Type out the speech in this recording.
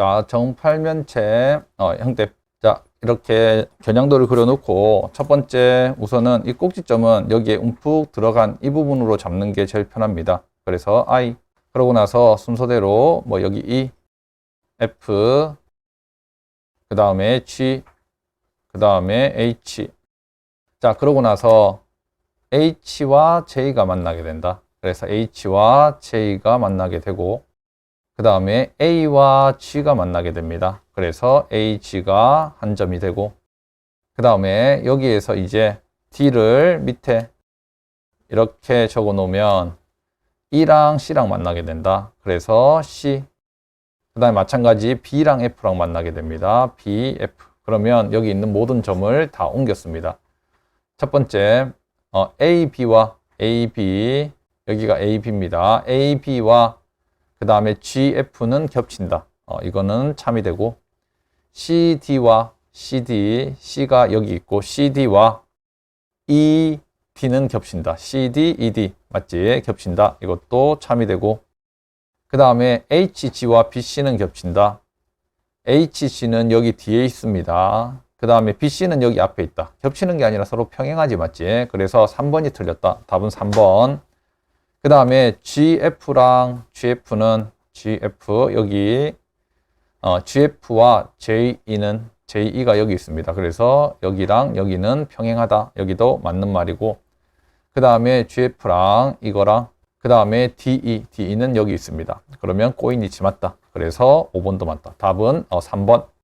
자, 정팔면체 어, 형태. 자, 이렇게 겨냥도를 그려놓고 첫 번째 우선은 이 꼭지점은 여기에 움푹 들어간 이 부분으로 잡는 게 제일 편합니다. 그래서 I. 그러고 나서 순서대로 뭐 여기 E, F, 그 다음에 G, 그 다음에 H. 자, 그러고 나서 H와 J가 만나게 된다. 그래서 H와 J가 만나게 되고, 그 다음에 A와 G가 만나게 됩니다. 그래서 H가 한 점이 되고, 그 다음에 여기에서 이제 D를 밑에 이렇게 적어 놓으면 E랑 C랑 만나게 된다. 그래서 C. 그 다음에 마찬가지 B랑 F랑 만나게 됩니다. B, F. 그러면 여기 있는 모든 점을 다 옮겼습니다. 첫 번째, 어, A, B와 A, B, 여기가 A, B입니다. A, B와 그 다음에 G, F는 겹친다. 어, 이거는 참이 되고, C, D와 C, D, C가 여기 있고, C, D와 E, D는 겹친다. C, D, E, D. 맞지? 겹친다. 이것도 참이 되고, 그 다음에 HG와 BC는 겹친다. HG는 여기 뒤에 있습니다. 그 다음에 BC는 여기 앞에 있다. 겹치는 게 아니라 서로 평행하지 맞지? 그래서 3번이 틀렸다. 답은 3번. 그 다음에 GF랑 GF는 GF 여기 어, GF와 JE는 JE가 여기 있습니다. 그래서 여기랑 여기는 평행하다. 여기도 맞는 말이고 그 다음에 GF랑 이거랑 그 다음에 DE, DE는 여기 있습니다. 그러면 꼬인 위치 맞다. 그래서 5번도 맞다. 답은 어, 3번.